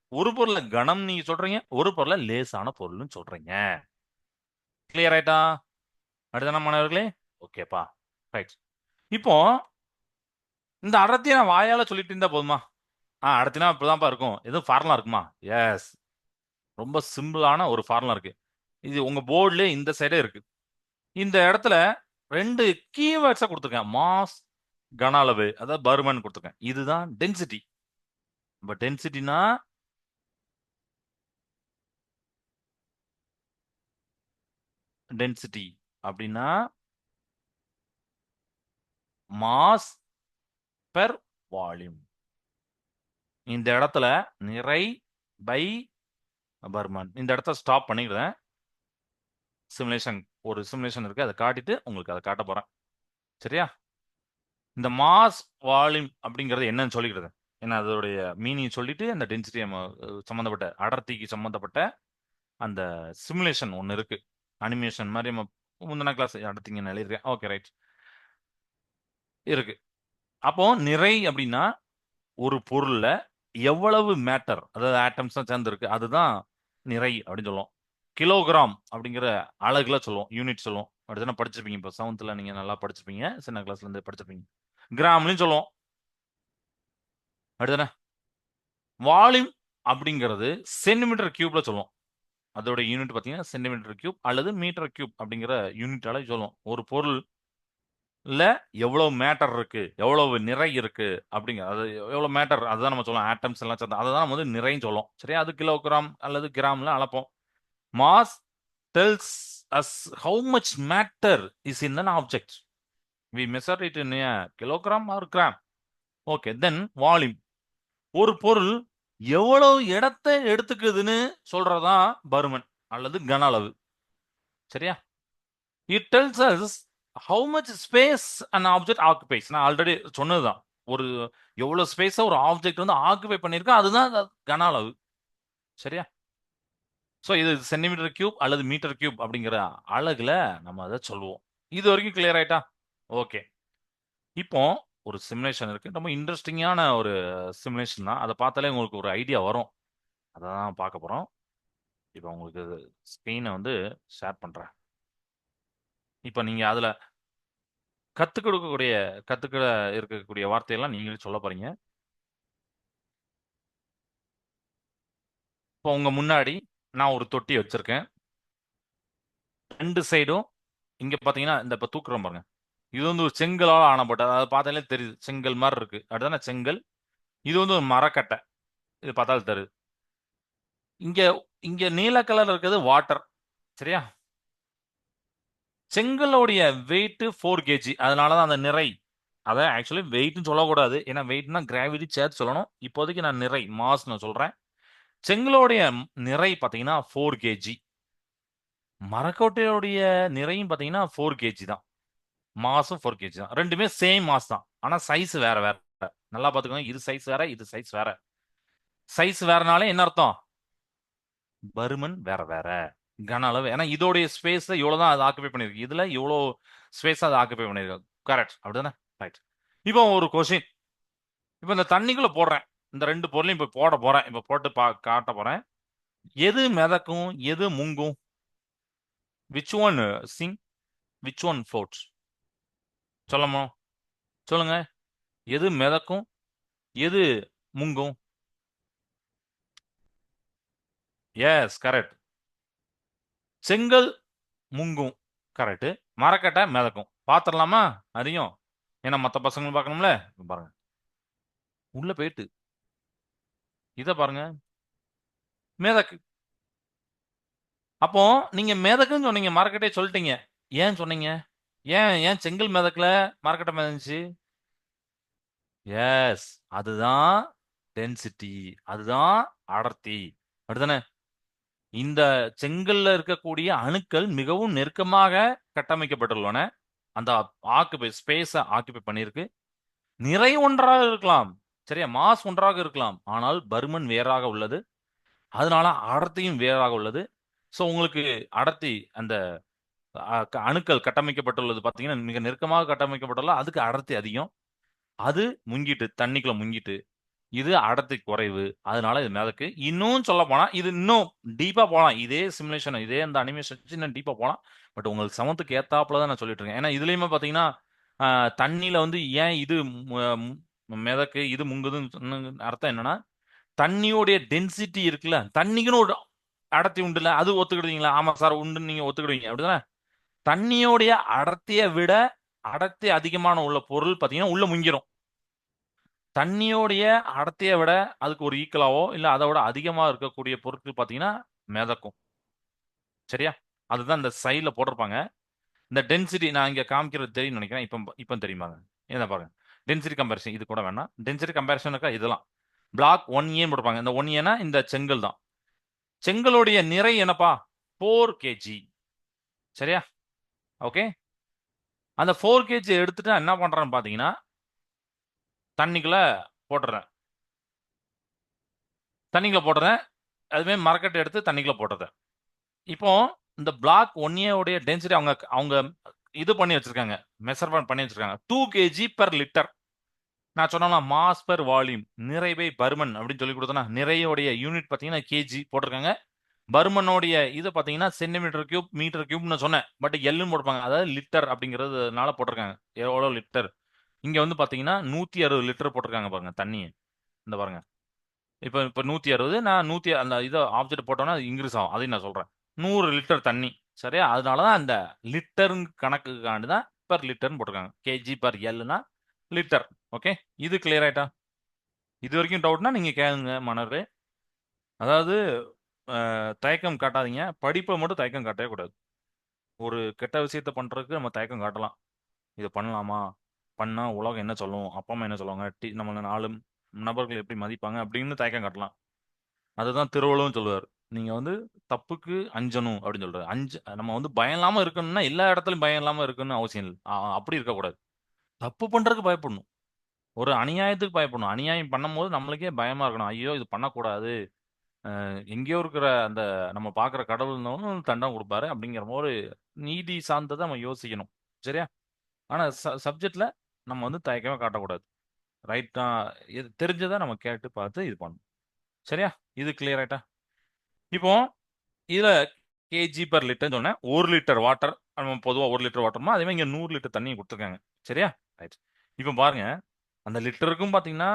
ஒரு பொருளை கனம் நீங்க சொல்றீங்க ஒரு பொருளை லேசான பொருள்னு சொல்றீங்க. கிளியர் ஆயிட்டா? அடுத்த மாணவர்களே ஓகேப்பா ரைட் இப்போ இந்த அடர்த்தியை நான் வாயால சொல்லிட்டு இருந்தா போதுமா? ஆ அடர்த்தினா இப்படிதான்ப்பா இருக்கும். எதுவும் ஃபார்முலா இருக்குமா? எஸ் ரொம்ப சிம்பிளான ஒரு ஃபார்முலா இருக்கு. இது உங்க போர்டுல இந்த சைடே இருக்கு. இந்த இடத்துல ரெண்டு கீவேர்ட்ஸை கொடுத்துருக்கேன். மாஸ் கன அளவு அதாவது பருமன் கொடுத்துருக்கேன். இதுதான் டென்சிட்டி இப்போ டென்சிட்டினா டென்சிட்டி அப்படின்னா மாஸ் பெர் வால்யூம் இந்த இடத்துல நிறை பை பர்மன் இந்த இடத்த ஸ்டாப் பண்ணிக்கிறேன் சிமுலேஷன் ஒரு சிமுலேஷன் இருக்கு. அதை காட்டிட்டு உங்களுக்கு அதை காட்ட போறேன். சரியா? இந்த மாஸ் வால்யூம் அப்படிங்கிறது என்னன்னு சொல்லிக்கிறது. ஏன்னா அதோடைய மீனிங் சொல்லிட்டு அந்த டென்சிட்டி சம்மந்தப்பட்ட அடர்த்திக்கு சம்மந்தப்பட்ட அந்த சிமுலேஷன் ஒன்று இருக்கு. அனிமேஷன் மாதிரி நம்ம முந்தின கிளாஸ் அடர்த்திங்க எழுதிருக்கேன் ஓகே ரைட் இருக்கு. அப்போ நிறை அப்படின்னா ஒரு பொருளில் எவ்வளவு மேட்டர் அதாவது ஆட்டம்ஸ் தான் சேர்ந்துருக்கு. அதுதான் நிறை அப்படின்னு சொல்லுவோம். கிலோகிராம் அப்படிங்கிற அழகுல சொல்லுவோம். யூனிட் சொல்லுவோம். அப்படிதானே படிச்சிருப்பீங்க. இப்போ செவன்த்தில் நீங்கள் நல்லா படிச்சிருப்பீங்க. சின்ன கிளாஸ்ல இருந்து படிச்சிருப்பீங்க. கிராம்லையும் சொல்லுவோம். அப்படிதானே வால்யூம் அப்படிங்கிறது சென்டிமீட்டர் கியூப்ல சொல்லுவோம். அதோட யூனிட் பார்த்தீங்கன்னா சென்டிமீட்டர் கியூப் அல்லது மீட்டர் கியூப் அப்படிங்கிற யூனிட்டால சொல்லுவோம். ஒரு பொருள் இல்லை எவ்வளோ மேட்டர் இருக்குது எவ்வளவு நிறை இருக்குது அப்படிங்கிற அது எவ்வளோ மேட்டர் அதுதான் நம்ம சொல்லலாம் ஆட்டம்ஸ் எல்லாம் சேர்ந்து. அதை தான் நம்ம வந்து நிறைன்னு சொல்லுவோம். சரியா? அது கிலோகிராம் அல்லது கிராமில் அளப்போம். Mass tells us how much matter is in an object we measure it in kilogram or gram okay then volume ஒரு பொருள் எவ்வளவு இடத்தை எடுத்துக்குதுன்னு சொல்றதுதான் பருமன் அல்லது கன அளவு. சரியா? It tells us how much space and object occupies நான் ஆல்ரெடி சொன்னதுதான். ஒரு எவ்வளவு ஸ்பேஸை ஒரு ஆப்ஜெக்ட் வந்து ஆக்குபை பண்ணியிருக்கோம் அதுதான் கன அளவு. சரியா? ஸோ இது சென்டிமீட்டர் கியூப் அல்லது மீட்டர் கியூப் அப்படிங்கிற அழகுல நம்ம அதை சொல்லுவோம். இது வரைக்கும் கிளியர் ஆயிட்டா? ஓகே இப்போ ஒரு சிமுலேஷன் இருக்கு. ரொம்ப இன்ட்ரெஸ்டிங்கான ஒரு சிமுலேஷன் தான். அதை பார்த்தாலே உங்களுக்கு ஒரு ஐடியா வரும். அதை தான் பார்க்க போகிறோம் இப்போ உங்களுக்கு ஸ்க்ரீனை வந்து ஷேர் பண்ணுறேன் இப்போ நீங்க அதுல கத்துக் கொடுக்கக்கூடிய கத்துக்க இருக்கக்கூடிய வார்த்தையெல்லாம் நீங்களே சொல்ல போறீங்க. இப்போ உங்க முன்னாடி நான் ஒரு தொட்டி வச்சிருக்கேன். ரெண்டு சைடும் இங்க பாத்தீங்கன்னா இந்த இப்ப தூக்குறோம் பாருங்க. இது வந்து ஒரு செங்கலால் ஆனப்பட்ட அதாவது பார்த்தாலே தெரியுது செங்கல் மாதிரி இருக்கு. அதுதானே செங்கல்? இது வந்து ஒரு மரக்கட்டை. இது பார்த்தாலும் தெரியுது. இங்க இங்க நீல கலர் இருக்கிறது வாட்டர். சரியா? செங்கலோடைய வெயிட் ஃபோர் கேஜி அதனால தான் அந்த நிறை. அதை ஆக்சுவலி வெயிட்னு சொல்லக்கூடாது. ஏன்னா வெயிட்னா கிராவிட்டி சேர்த்து சொல்லணும். இப்போதைக்கு நான் நிறை மாஸ் நான் சொல்கிறேன் செங்கலோடைய நிறை பார்த்தீங்கன்னா ஃபோர் கேஜி மரக்கோட்டையோடைய நிறையும் பார்த்தீங்கன்னா ஃபோர் கேஜி தான். மாஸும் ஃபோர் கேஜி தான். ரெண்டுமே சேம் மாஸ் தான். ஆனால் சைஸ் வேற வேற. நல்லா பார்த்துக்கோங்க. இது சைஸ் வேற இது சைஸ் வேற. சைஸ் வேறனாலே என்ன அர்த்தம்? பருமன் வேற வேற. கன அளவு. ஏன்னா இதோடைய ஸ்பேஸ் இவ்வளோ தான் அது ஆக்குபை பண்ணியிருக்கு. இதுல இவ்வளோ ஸ்பேஸ் அது ஆக்குபை பண்ணியிருக்கு. கரெக்ட் அப்படிதானே? ரைட் இப்போ ஒரு கொஷின் இப்போ இந்த தண்ணிக்குள்ள போடுறேன். இந்த ரெண்டு பொருளையும் இப்போ போட போறேன். இப்போ போட்டு பா காட்ட போறேன். எது மிதக்கும்? எது முங்கும்? Which one sink which one floats சொல்லமோ சொல்லுங்க. எது மிதக்கும்? எது முங்கும்? எஸ் கரெக்ட் செங்கல் முங்கும் கரெக்டு மரக்கட்டை மிதக்கும். பார்த்துடலாமா அதையும் ஏன்னா மற்ற பசங்களும் பார்க்கணும்ல? பாருங்க. உள்ள போயிட்டு. இதை பாருங்க. மேதக்கு. அப்போ நீங்க மேதக்குன்னு சொன்னீங்க. மரக்கட்டை சொல்லிட்டீங்க. ஏன் சொன்னீங்க? ஏன் ஏன் செங்கல் மிதக்கல? மரக்கட்டை மிதந்துச்சு? எஸ் அதுதான் டென்சிட்டி அதுதான் அடர்த்தி. அப்படிதானே இந்த செங்கல்ல இருக்கக்கூடிய அணுக்கள் மிகவும் நெருக்கமாக கட்டமைக்கப்பட்டுள்ளன. அந்த ஆக்குபை ஸ்பேஸை ஆக்குபை பண்ணியிருக்கு. நிறை ஒன்றாக இருக்கலாம். சரியா? மாஸ் ஒன்றாக இருக்கலாம். ஆனால் பருமன் வேறாக உள்ளது. அதனால அடர்த்தியும் வேறாக உள்ளது. ஸோ உங்களுக்கு அடர்த்தி அந்த க- அணுக்கள் கட்டமைக்கப்பட்டுள்ளது பார்த்தீங்கன்னா மிக நெருக்கமாக கட்டமைக்கப்பட்டுள்ள அதுக்கு அடர்த்தி அதிகம். அது முங்கிட்டு தண்ணிக்குள்ள முங்கிட்டு இது அடர்த்தி குறைவு. அதனால இது மிதக்கு. இன்னும் சொல்ல போனா இது இன்னும் டீப்பா போகலாம் இதே சிமுலேஷன் இதே அந்த அனிமேஷன் இன்னும் டீப்பா போகலாம் பட் உங்களுக்கு சமத்துக்கு ஏத்தாப்புல தான் நான் சொல்லிட்டு இருக்கேன். ஏன்னா இதுலயுமே பாத்தீங்கன்னா தண்ணியில் தண்ணியில வந்து ஏன் இது மிதக்கு இது முங்குதுன்னு சொன்ன அர்த்தம் என்னன்னா தண்ணியோடைய டென்சிட்டி இருக்குல்ல. தண்ணிக்குன்னு ஒரு அடர்த்தி உண்டுல அது ஒத்துக்கிடுவீங்களா? ஆமா சார் உண்டுன்னு நீங்க ஒத்துக்கிடுவீங்க. அப்படிதானே? தண்ணியோடைய அடர்த்தியை விட அடர்த்தி அதிகமான உள்ள பொருள் பாத்தீங்கன்னா உள்ள முங்கிரும். தண்ணியோடைய அடர்த்தியை விட அதுக்கு ஒரு ஈக்குவலாவோ இல்ல அதை விட அதிகமா இருக்கக்கூடிய பொருட்கள் பாத்தீங்கன்னா மிதக்கும். சரியா? அதுதான் இந்த சைட்ல போட்டிருப்பாங்க. இந்த டென்சிட்டி நான் இங்க காமிக்கிறது தெரியும் நினைக்கிறேன். இப்போ இப்போ தெரியுமாங்க என்ன பாருங்க. டென்சிட்டி கம்பேரிசன் இது கூட வேணாம். டென்சிட்டி கம்பேரிசனுக்கா இதெல்லாம். பிளாக் ஒன் ஏன்னு போட்டிருப்பாங்க. இந்த ஒன் e ஏனா இந்த செங்கல் தான். செங்கலுடைய நிறை என்னப்பா? ஃபோர் கேஜி சரியா? ஓகே அந்த ஃபோர் கேஜி எடுத்துட்டு நான் என்ன பண்றேன்னு பாத்தீங்கன்னா தண்ணிக்குள்ளே போட்டுறேன். தண்ணிக்குள்ளே போட்டுறேன். அதுமாரி மரக்கட்டை எடுத்து தண்ணிக்குள்ளே போட்டுறேன். இப்போ இந்த பிளாக் ஒன்னியோடைய டென்சிட்டி அவங்க அவங்க இது பண்ணி வச்சிருக்காங்க. மெஷர்மெண்ட் பண்ணி வச்சிருக்காங்க. டூ கேஜி பெர் லிட்டர் நான் சொன்னா மாஸ் பெர் வால்யூம் நிறைவை பருமன் அப்படின்னு சொல்லி கொடுத்தனா நிறையோடைய யூனிட் பார்த்தீங்கன்னா கேஜி போட்டிருக்காங்க. பருமனோடைய இது பார்த்தீங்கன்னா சென்டிமீட்டர் கியூப் மீட்டர் கியூப்னு சொன்னேன். பட் எல்லுன்னு போட்டிருப்பாங்க. அதாவது லிட்டர் அப்படிங்கிறதுனால போட்டிருக்காங்க. எவ்வளோ லிட்டர் இங்க வந்து பாத்தீங்கன்னா நூத்தி அறுபது லிட்டர் போட்டிருக்காங்க பாருங்க தண்ணி இந்த பாருங்க. இப்போ இப்போ நூத்தி அறுபது நான் நூத்தி அந்த இதை ஆப்ஜெக்ட் போட்டோம்னா அது இன்க்ரீஸ் ஆகும். அதையும் நான் சொல்றேன். நூறு லிட்டர் தண்ணி சரியா? அதனால தான் அந்த லிட்டர் கணக்குக்காண்டு தான் பெர் லிட்டர்னு போட்டிருக்காங்க. கேஜி பர் எல்னா லிட்டர் ஓகே இது கிளியர் ஆயிட்டா? இது வரைக்கும் டவுட்னா நீங்க கேளுங்க மணரு அதாவது தயக்கம் காட்டாதீங்க. படிப்பை மட்டும் தயக்கம் காட்டவே கூடாது. ஒரு கெட்ட விஷயத்த பண்றதுக்கு நம்ம தயக்கம் காட்டலாம். இது பண்ணலாமா? பண்ணா உலகம் என்ன சொல்லும்? அப்பா அம்மா என்ன சொல்லுவாங்க? டி நம்மள நாலு நபர்கள் எப்படி மதிப்பாங்க? அப்படின்னு தயக்கம் காட்டலாம். அதுதான் திருவள்ளுவரும் சொல்லுவார். நீங்க வந்து தப்புக்கு அஞ்சணும் அப்படின்னு சொல்றாரு. அஞ்சு நம்ம வந்து பயம் இல்லாம இருக்கணும்னா எல்லா இடத்துலயும் பயம் இல்லாம இருக்கணும்னு அவசியம் இல்லை. அப்படி இருக்கக்கூடாது. தப்பு பண்றதுக்கு பயப்படணும். ஒரு அநியாயத்துக்கு பயப்படணும். அநியாயம் பண்ணும்போது நம்மளுக்கே பயமா இருக்கணும். ஐயோ இது பண்ணக்கூடாது. எங்கேயோ இருக்கிற அந்த நம்ம பார்க்குற கடவுள் இருந்தவனும் தண்டம் கொடுப்பாரு அப்படிங்கிற ஒரு நீதி சார்ந்ததை நம்ம யோசிக்கணும். சரியா? ஆனால் ச சப்ஜெக்டில் நம்ம வந்து தயக்கமே காட்டக்கூடாது. ரைட்டா இது தெரிஞ்சதை நம்ம கேட்டு பார்த்து இது பண்ணணும். சரியா? இது கிளியர் ஆயிட்டா? இப்போ இதில் கேஜி பர் லிட்டர்னு சொன்னேன். ஒரு லிட்டர் வாட்டர் நம்ம பொதுவாக ஒரு லிட்டர் வாட்டர்மா அதே மாதிரி இங்கே நூறு லிட்டர் தண்ணி கொடுத்துருக்காங்க. சரியா? ரைட் இப்போ பாருங்க. அந்த லிட்டருக்கும் பார்த்தீங்கன்னா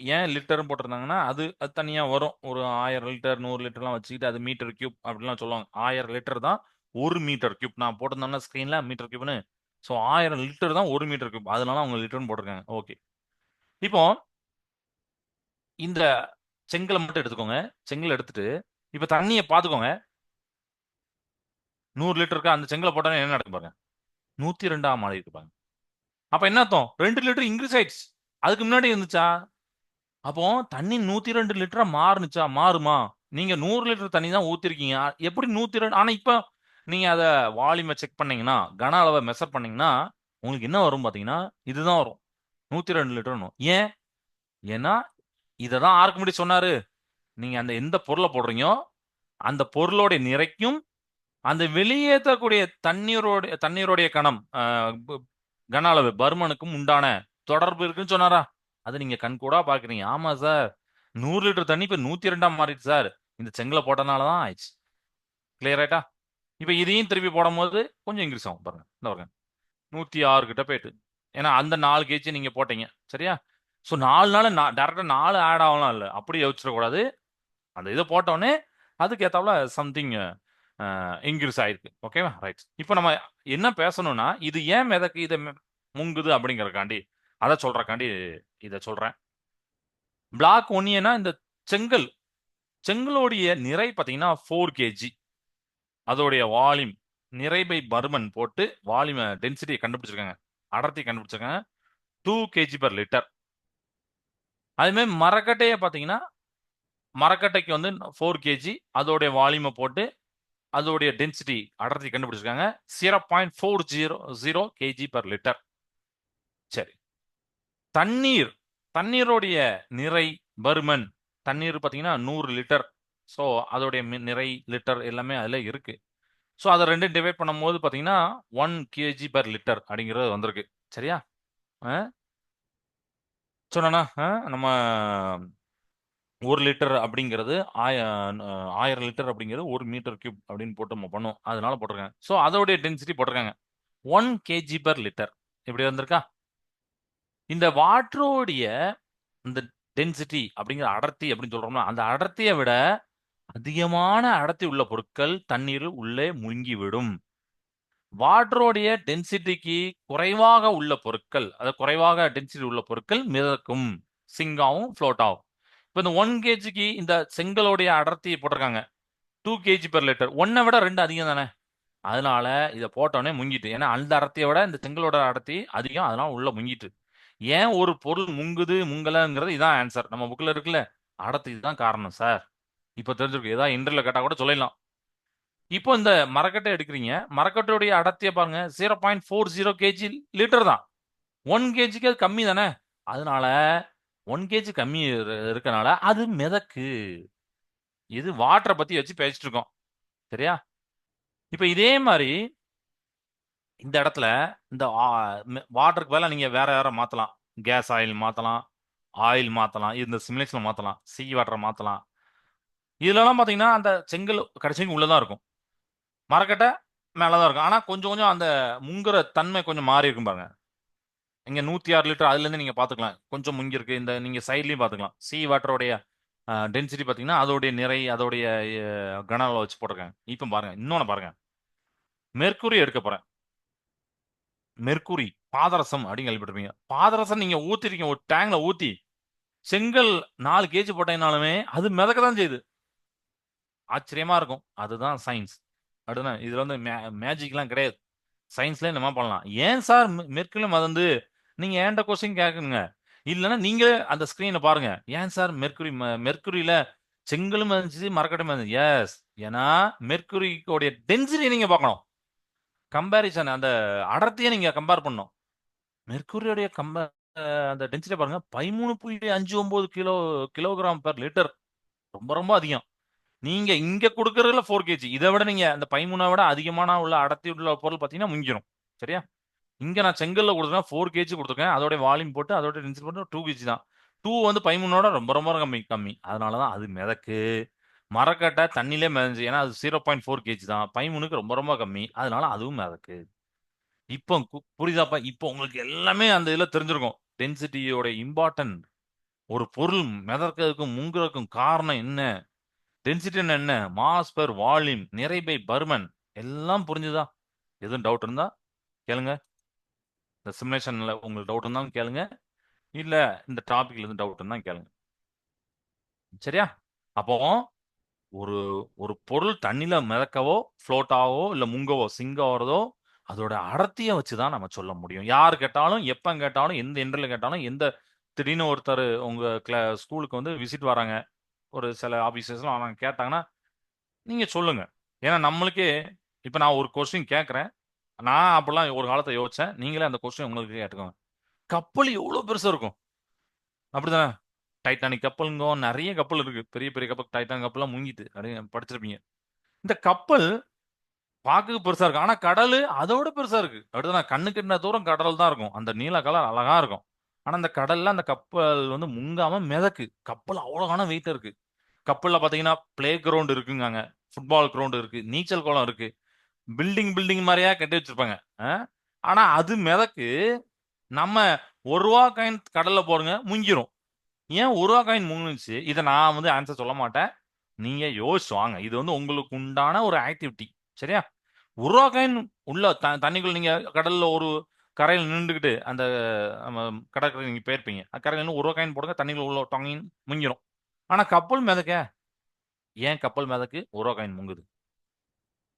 ஏன் லிட்டரும் போட்டிருந்தாங்கன்னா அது அது தனியாக வரும். ஒரு ஆயிரம் லிட்டர் நூறு லிட்டர்லாம் வச்சுக்கிட்டு அது மீட்டர் கியூப் அப்படிலாம் சொல்லுவாங்க. ஆயிரம் லிட்டர் தான் ஒரு மீட்டர் கியூப் நான் போட்டிருந்தேன்னா ஸ்க்ரீனில் மீட்டர் கியூப்னு ஸோ ஆயிரம் லிட்டர் தான் ஒரு மீட்டர் அதனால அவங்க லிட்டர்னு போட்டிருக்காங்க. ஓகே இப்போ இந்த செங்கலை மட்டும் எடுத்துக்கோங்க. செங்கல் எடுத்துட்டு இப்போ தண்ணியை பார்த்துக்கோங்க. நூறு லிட்டருக்கு அந்த செங்கலை போட்டால் என்ன நடக்கும் பாருங்க? நூத்தி ரெண்டாம் மாறி இருப்பாங்க அப்போ அப்ப என்ன அர்த்தம்? ரெண்டு லிட்டர் இன்க்ரீஸ் ஆயிடுச்சு. அதுக்கு முன்னாடி இருந்துச்சா? அப்போ தண்ணி நூத்தி ரெண்டு லிட்டரா மாறுனுச்சா? மாறுமா. நீங்க நூறு லிட்டர் தண்ணி தான் ஊத்திருக்கீங்க. எப்படி நூத்தி ரெண்டு ஆனா இப்ப நீங்க அதை வால்யூமை செக் பண்ணீங்கன்னா கன அளவை மெஷர் பண்ணீங்கன்னா உங்களுக்கு என்ன வரும் பார்த்தீங்கன்னா இதுதான் வரும். நூத்தி ரெண்டு லிட்டர் ஏன்? ஏன்னா இதை தான் ஆர்க்கு முடி சொன்னாரு. நீங்க அந்த எந்த பொருளை போடுறீங்களோ அந்த பொருளோடைய நிறைக்கும் அந்த வெளியேற்றக்கூடிய தண்ணீரோட தண்ணீருடைய கணம் கன அளவு பருமனுக்கும் உண்டான தொடர்பு இருக்குன்னு சொன்னாரா? அது நீங்க கண் கூட பாக்குறீங்க ஆமா சார். நூறு லிட்டர் தண்ணி இப்ப நூத்தி ரெண்டாம் மாறிடுச்சு சார். இந்த செங்கலை போட்டனால தான் ஆயிடுச்சு. கிளியர் ஆயிட்டா? இப்போ இதையும் திருப்பி போடும்போது கொஞ்சம் இன்க்ரீஸ் ஆகும் பாருங்க. இந்த பாருங்க. நூற்றி ஆறு கிட்ட போயிட்டு. ஏன்னா அந்த நாலு கேஜி நீங்கள் போட்டீங்க. சரியா? ஸோ நாலு நாள் நான் டேரெக்டாக நாலு ஆட் ஆகலாம் இல்லை. அப்படியே யோசிச்சிடக்கூடாது. அந்த இதை போட்டோடனே அதுக்கு ஏத்தாப்புல சம்திங் இன்க்ரீஸ் ஆயிருக்கு. ஓகேவா ரைட் இப்போ நம்ம என்ன பேசணும்னா இது ஏன் எதற்கு இதை முங்குது அப்படிங்கிறக்காண்டி அதை சொல்கிறக்காண்டி இதை சொல்கிறேன் பிளாக் ஒன்னியனா இந்த செங்கல் செங்கலோடைய நிறை பார்த்தீங்கன்னா ஃபோர் கேஜி அதோடைய வால்யூம் நிறைபை பர்மன் போட்டு வால்யூம் டென்சிட்டியை கண்டுபிடிச்சிருக்காங்க. அடர்த்தி கண்டுபிடிச்சிருக்காங்க. டூ கேஜி பர் லிட்டர் அதுமாதிரி மரக்கட்டையை பார்த்தீங்கன்னா மரக்கட்டைக்கு வந்து ஃபோர் கேஜி அதோடைய வால்யூமை போட்டு அதோடைய டென்சிட்டி அடர்த்தி கண்டுபிடிச்சிருக்காங்க. Zero point four zero zero KG per litre சரி. தண்ணீர். தண்ணீருடைய நிறை பருமன் தண்ணீர் பார்த்தீங்கன்னா நூறு லிட்டர் ஸோ அதோடைய மி- நிறை லிட்டர் எல்லாமே அதில் இருக்கு. ஸோ அதை ரெண்டும் டிவைட் பண்ணும்போது பார்த்தீங்கன்னா ஒன் கேஜி பர் லிட்டர் அப்படிங்கிறது வந்திருக்கு. சரியா? சொன்னா நம்ம ஒரு லிட்டர் அப்படிங்கிறது ஆய ஆயிரம் லிட்டர் அப்படிங்கிறது ஒரு மீட்டர் கியூப் அப்படின்னு போட்டு நம்ம பண்ணோம். அதனால போட்டிருக்காங்க ஸோ அதோடைய டென்சிட்டி போட்டிருக்காங்க. ஒன் கேஜி பர் லிட்டர் இப்படி வந்திருக்கா? இந்த வாட்டரோடைய இந்த டென்சிட்டி அப்படிங்கிற அடர்த்தி அப்படின்னு சொல்றோம்னா அந்த அடர்த்தியை விட அதிகமான அடர்த்தி உள்ள பொருட்கள் தண்ணீர் உள்ளே முங்கிவிடும் வாட்டரோடைய டென்சிட்டிக்கு குறைவாக உள்ள பொருட்கள் அது குறைவாக டென்சிட்டி உள்ள பொருட்கள் மிதக்கும். சிங்காவும் ஃப்ளோட் ஆகும் இப்போ இந்த ஒன் கேஜிக்கு இந்த செங்கலோடைய அடர்த்தியை போட்டிருக்காங்க. டூ கேஜி பெர் லிட்டர் ஒன்னை விட ரெண்டு அதிகம் தானே? அதனால இதை போட்டோன்னே முங்கிட்டு. ஏன்னா அந்த அடர்த்தியை விட இந்த செங்கலோட அடர்த்தி அதிகம் அதனால உள்ள முங்கிட்டு. ஏன் ஒரு பொருள் முங்குது முங்கலங்கிறது இதான் ஆன்சர் நம்ம புக்கில் இருக்குல்ல. அடர்த்தி தான் காரணம் சார் இப்போ தெரிஞ்சிருக்கு. ஏதாவது இன்டர்வியூல கேட்டால் கூட சொல்லிடலாம். இப்போ இந்த மரக்கட்டை எடுக்கிறீங்க. மரக்கட்டையுடைய அடர்த்தியை பாருங்க. Zero point four zero KG litre தான். ஒன் கேஜிக்கு அது கம்மி தானே? அதனால ஒன் கேஜி கம்மி இரு- இருக்கனால அது மிதக்கு. இது வாட்டரை பத்தி வச்சு பேசிட்டு இருக்கோம். சரியா? இப்போ இதே மாதிரி இந்த இடத்துல இந்த வாட்டருக்கு பதிலா நீங்க வேற வேற மாத்தலாம். கேஸ் ஆயில் மாத்தலாம். ஆயில் மாத்தலாம். இந்த சிமுலேஷன் மாத்தலாம். சீ வாட்டரை மாத்தலாம். இதுலலாம் பார்த்தீங்கன்னா அந்த செங்கல் கடைசிக்கு உள்ளதான் இருக்கும். மரக்கட்டை மேலதான் இருக்கும். ஆனால் கொஞ்சம் கொஞ்சம் அந்த முங்குற தன்மை கொஞ்சம் மாறி இருக்கும் பாருங்க. இங்கே நூற்றி ஆறு லிட்டர் அதுலேருந்து நீங்கள் பார்த்துக்கலாம் கொஞ்சம் முங்கிருக்கு இந்த நீங்கள் சைட்லேயும் பார்த்துக்கலாம் சீ வாட்டருடைய டென்சிட்டி பார்த்தீங்கன்னா அதோடைய நிறை அதோடைய அஹ், கன அளவு வச்சு போட்டிருக்காங்க. இப்போ பாருங்கள் இன்னொன்று பாருங்கள் மெர்க்குரி எடுக்க போறேன். மெர்க்குரி பாதரசம் அப்படின்னு கேள்விப்பட்டிருப்பீங்க. பாதரசம் நீங்கள் ஊற்றிருக்கீங்க ஒரு டேங்கில் ஊற்றி செங்கல் நாலு கேஜி போட்டீங்கனாலுமே அது மிதக்க தான் செய்யுது. ஆச்சரியமா இருக்கும். அதுதான் சயின்ஸ் அப்படின்னா இதுல வந்து மேஜிக்லாம் கிடையாது. சயின்ஸ்ல நம்ம பண்ணலாம். ஏன் சார் மெர்க்கிலும் அது வந்து நீங்க ஏன்ட கொஸ்டின் கேட்குங்க இல்லைன்னா நீங்களே அந்த ஸ்கிரீனை பாருங்க. ஏன் சார் மெர்க்குரி மெர்க்குரியில செங்கலும் இருந்துச்சு மரக்கட்டும் இருந்துச்சு எஸ் ஏன்னா மெர்க்குரியோடைய டென்சிட்டி நீங்க பார்க்கணும். கம்பேரிசன் அந்த அடர்த்தியை நீங்க கம்பேர் பண்ணணும். மெர்க்குரியோடைய கம்ப அந்த டென்சிட்டி பாருங்க. பதிமூணு புள்ளி அஞ்சு ஒன்பது கிலோ கிலோகிராம் பெர் லிட்டர் ரொம்ப ரொம்ப அதிகம். நீங்க இங்க கொடுக்கறதுல ஃபோர் கேஜி இதை விட நீங்க அந்த பதிமூணை விட அதிகமான உள்ள அடர்த்தி உள்ள பொருள் பார்த்தீங்கன்னா முங்கிரும். சரியா? இங்க நான் செங்கல்ல கொடுத்துருக்கேன் ஃபோர் கேஜி கொடுத்துருக்கேன். அதோட வால்யூம் போட்டு அதோட டென்சிட்டி போட்டு டூ கேஜி தான். டூ வந்து பதிமூணோட ரொம்ப ரொம்ப கம்மி கம்மி. அதனால தான் அது மிதக்கு. மரக்கட்டை தண்ணியிலே மிதஞ்சு ஏன்னா அது ஜீரோ பாயிண்ட் ஃபோர் கேஜி தான். பைமுனுக்கு ரொம்ப ரொம்ப கம்மி. அதனால அதுவும் மிதக்கு. இப்போ கு- புரியுதாப்பா இப்போ உங்களுக்கு எல்லாமே அந்த இதில் தெரிஞ்சிருக்கும். டென்சிட்டியோட இம்பார்ட்டன்ட் ஒரு பொருள் மிதக்கிறதுக்கும் முங்குறதுக்கும் காரணம் என்ன? டென்சிட்டின்னு என்ன? மாஸ் பெர் வால்யூம் நிறை பை பர்மன். எல்லாம் புரிஞ்சுதா? எதுவும் டவுட் இருந்தா கேளுங்க. இந்த சிமுலேஷன்ல உங்களுக்கு டவுட் இருந்தாலும் கேளுங்க. இல்ல இந்த டாபிக்ல இருந்து டவுட் இருந்தா கேளுங்க. சரியா? அப்போ ஒரு ஒரு பொருள் தண்ணியில மிதக்கவோ ஃப்ளோட் ஆகவோ இல்ல முங்கவோ சிங்க ஆகிறதோ அதோட அடர்த்தியை வச்சுதான் நம்ம சொல்ல முடியும். யார் கேட்டாலும் எப்ப கேட்டாலும் எந்த இன்டர்வியூல கேட்டாலும் எந்த திடீர்னு ஒருத்தர் உங்க கிளா ஸ்கூலுக்கு வந்து விசிட் வராங்க. ஒரு சில ஆஃபீஸர்ஸ்லாம் அவங்க கேட்டாங்கன்னா நீங்கள் சொல்லுங்கள் ஏன்னா நம்மளுக்கே இப்போ நான் ஒரு கொஸ்டின் கேட்குறேன். நான் அப்படிலாம் ஒரு காலத்தை யோசிச்சேன். நீங்களே அந்த கொஸ்டின் உங்களுக்கு கேட்டுக்கோங்க. கப்பல் எவ்வளோ பெருசாக இருக்கும்? அப்படிதானே டைட்டானிக் கப்பலுங்க நிறைய கப்பல் இருக்குது பெரிய பெரிய கப்பல் டைட்டானிக் கப்பல்லாம் முங்கிட்டு. நிறைய படிச்சிருப்பீங்க. இந்த கப்பல் பார்க்க பெருசாக இருக்கும். ஆனால் கடல் அதோட பெருசாக இருக்குது அப்படிதான் கண்ணு என்ன தூரம் கடல் தான் இருக்கும். அந்த நீல கலர் அழகாக இருக்கும். ஆனா அந்த கடல்ல அந்த கப்பல் வந்து முங்காம மிதக்கு. கப்பல் அவ்வளோகான வெயிட் இருக்கு. கப்பல்ல பாத்தீங்கன்னா பிளே கிரவுண்ட் இருக்குங்க ஃபுட்பால் கிரவுண்ட் இருக்கு. நீச்சல் குளம் இருக்கு. பில்டிங் பில்டிங் மாதிரியா கட்டி வச்சிருப்பாங்க. ஆ? ஆனா அது மிதக்கு. நம்ம ஒரு ரூபா காயின் கடல்ல போடுங்க முங்கிரும். ஏன் ஒரு ரூபா காயின் முங்குனுச்சு? இதை நான் வந்து ஆன்சர் சொல்ல மாட்டேன். நீங்க யோசிச்சு வாங்க. இது வந்து உங்களுக்கு உண்டான ஒரு ஆக்டிவிட்டி சரியா? ஒரு ரூபா காயின் உள்ள த தண்ணிக்குள்ள நீங்க கடல்ல ஒரு கரையில் நின்றுக்கிட்டு அந்த நம்ம கடற்கரை நீங்கள் போயிருப்பீங்க. அந்த கரையில் நின்னு ஒரு ரூபா காயின் போடுங்க தண்ணிக்குள்ள உள்ள டொங்கின்னு முங்கிடும் ஆனால் கப்பல் மிதக்க? ஏன் கப்பல் மிதக்கு? ஒரு ரூபா காயின் முங்குது.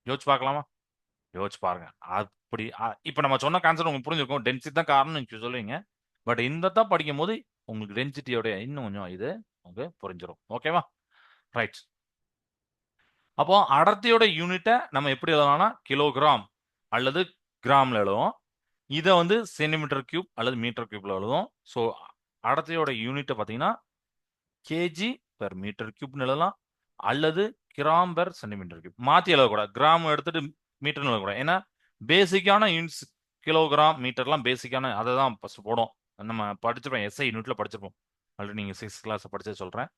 யோசிச்சு பார்க்கலாமா? யோசிச்சு பாருங்க. அப்படி இப்போ நம்ம சொன்ன கான்செப்ட் உங்களுக்கு புரிஞ்சிருக்கும். டென்சிட்டி தான் காரணம் நீங்கள் சொல்லுவீங்க. பட் இந்த தான் படிக்கும் போது உங்களுக்கு டென்சிட்டியோடைய இன்னும் கொஞ்சம் இது உங்களுக்கு புரிஞ்சிடும் ஓகேவா ரைட் அப்போ அடர்த்தியோட யூனிட்டை நம்ம எப்படி எழுதலாம்னா கிலோகிராம் அல்லது கிராம்ல எழுதுவோம். இதை வந்து சென்டிமீட்டர் கியூப் அல்லது மீட்டர் கியூப்ல எழுதும் ஸோ அடர்த்தியோட யூனிட்டை பார்த்தீங்கன்னா கேஜி பெர் மீட்டர் கியூப்னு எழுதலாம். அல்லது கிராம் பெர் சென்டிமீட்டர் கியூப் மாற்றி எழுதக்கூடாது. கிராம் எடுத்துட்டு மீட்டர்னு எழுதக்கூடாது. ஏன்னா பேசிக்கான யூனிட்ஸ் கிலோகிராம் மீட்டர்லாம் பேசிக்கான அதை தான் ஃபஸ்ட் போடும். நம்ம படிச்சிருப்போம். எஸ்ஐ யூனிட்ல படிச்சிருப்போம். ஆல்ரெடி நீங்கள் சிக்ஸ் கிளாஸ் படிச்சே சொல்கிறேன்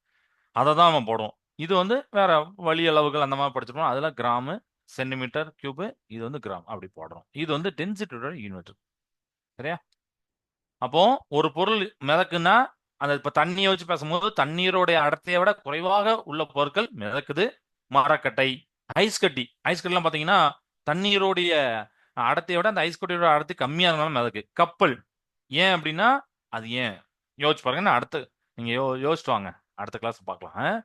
அதை தான் நம்ம போடுவோம். இது வந்து வேற வழி அளவுகள் அந்த மாதிரி படிச்சிருப்போம். அதில் கிராமு சென்டிமீட்டர் கியூபு இது வந்து கிராம் அப்படி போடுறோம். இது வந்து டென்சிட்டியோட யூனிட். சரியா? அப்போ ஒரு பொருள் மிதக்குன்னா அந்த இப்ப தண்ணியை வச்சு பேசும்போது தண்ணீரோடைய அடர்த்தியை விட குறைவாக உள்ள பொருட்கள் மிதக்குது. மரக்கட்டை ஐஸ் கட்டி. ஐஸ் கட்டிலாம் பாத்தீங்கன்னா தண்ணீரோடைய அடர்த்தியை விட அந்த ஐஸ் கட்டியோட அடர்த்தி கம்மியா இருந்தாலும் மிதக்கு. கப்பல். ஏன் அப்படின்னா அது ஏன்? யோசிச்சு பாருங்க. நான் அடுத்து நீங்க யோ யோசிச்சு வாங்க. அடுத்த கிளாஸ் பார்க்கலாம்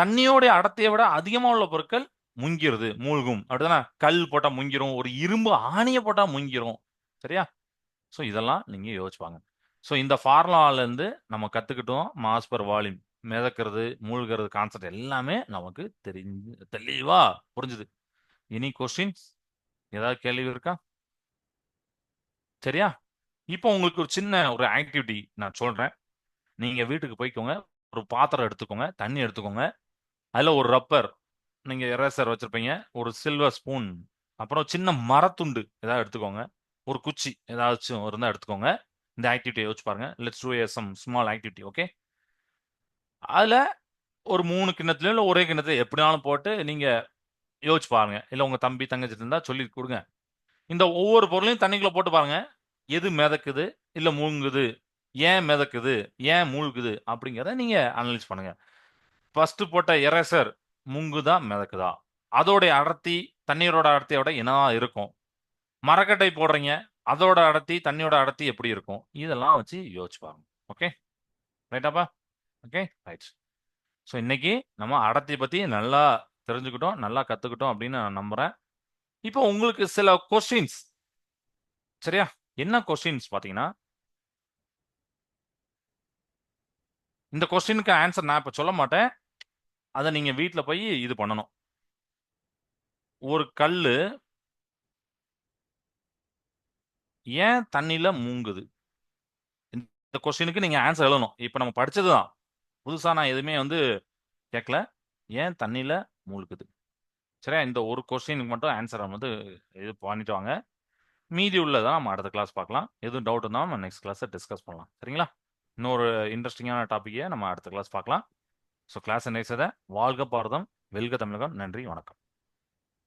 தண்ணியோடைய அடர்த்தியை விட அதிகமாக உள்ள பொருட்கள் முங்கிருது மூழ்கும். அப்படிதானே கல் போட்டா முங்கிரும் ஒரு இரும்பு ஆணியை போட்டா முங்கிரும். சரியா? ஸோ இதெல்லாம் நீங்க யோசிப்பாங்க ஸோ இந்த ஃபார்முலால இருந்து நம்ம கத்துக்கிட்டோம். மாஸ் பர் வால்யூம் மிதக்கிறது மூழ்கிறது கான்செப்ட் எல்லாமே நமக்கு தெரிஞ்சு தெளிவா புரிஞ்சுது. எனி கொஸ்டின்ஸ் ஏதாவது கேள்வி இருக்கா? சரியா? இப்போ உங்களுக்கு ஒரு சின்ன ஒரு ஆக்டிவிட்டி நான் சொல்றேன். நீங்க வீட்டுக்கு போய்க்கோங்க. ஒரு பாத்திரம் எடுத்துக்கோங்க. தண்ணி எடுத்துக்கோங்க. அதில் ஒரு ரப்பர் நீங்க எரேசர் வச்சிருப்பீங்க. ஒரு சில்வர் ஸ்பூன் அப்புறம் சின்ன மரத்துண்டு ஏதாவது எடுத்துக்கோங்க. ஒரு குச்சி ஏதாச்சும் இருந்தால் எடுத்துக்கோங்க. இந்த ஆக்டிவிட்டியை யோசிச்சு பாருங்க. Let's do some small activity okay அதில் ஒரு மூணு கிண்ணத்துலையும் இல்லை ஒரே கிண்ணத்துல எப்படினாலும் போட்டு நீங்கள் யோசிச்சு பாருங்க. இல்லை உங்கள் தம்பி தங்கச்சி இருந்தால் சொல்லி கொடுங்க. இந்த ஒவ்வொரு பொருளையும் தண்ணிக்குள்ளே போட்டு பாருங்க. எது மிதக்குது? இல்லை மூழ்குது? ஏன் மிதக்குது? ஏன் மூழ்குது? அப்படிங்கிறத நீங்கள் அனலைஸ் பண்ணுங்க. ஃபஸ்ட்டு போட்ட எரேசர் முங்குதா மிதக்குதா? அதோடைய அடர்த்தி தண்ணீரோட அடர்த்தியோட என்னவா இருக்கும். மரக்கட்டை போடுறீங்க அதோட அடர்த்தி தண்ணியோட அடர்த்தி எப்படி இருக்கும்? இதெல்லாம் வச்சு யோசிச்சு பாருங்க. ஓகே ரைட்டாப்பா ஓகே ரைட் ஸோ இன்னைக்கு நம்ம அடர்த்தி பற்றி நல்லா தெரிஞ்சுக்கிட்டோம் நல்லா கற்றுக்கிட்டோம் அப்படின்னு நான் நம்புகிறேன் இப்போ உங்களுக்கு சில கொஸ்டின்ஸ் சரியா? என்ன கொஸ்டின்ஸ் பார்த்தீங்கன்னா இந்த கொஸ்டினுக்கு ஆன்சர் நான் இப்போ சொல்ல மாட்டேன். அதை நீங்க வீட்ல போய் இது பண்ணணும். ஒரு கல்லு ஏன் தண்ணியில் மூங்குது? இந்த கொஸ்டினுக்கு நீங்க ஆன்சர் எழுதணும். இப்ப நம்ம படிச்சதுதான். புதுசா நான் எதுவுமே வந்து கேட்கல ஏன் தண்ணியில் மூழ்குது? சரியா? இந்த ஒரு கொஸ்டினுக்கு மட்டும் ஆன்சர் வந்து இது பண்ணிட்டு வாங்க. மீதி உள்ளதை நம்ம அடுத்த கிளாஸ் பார்க்கலாம். எதுவும் டவுட் இருந்தால் நம்ம நெக்ஸ்ட் கிளாஸை டிஸ்கஸ் பண்ணலாம். சரிங்களா? இன்னொரு இன்ட்ரெஸ்டிங்கான டாப்பிக்கை நம்ம அடுத்த கிளாஸ் பார்க்கலாம். ஸோ கிளாஸ் நேசத வாழ்க பாரதம் வெல்க தமிழகம். நன்றி வணக்கம்.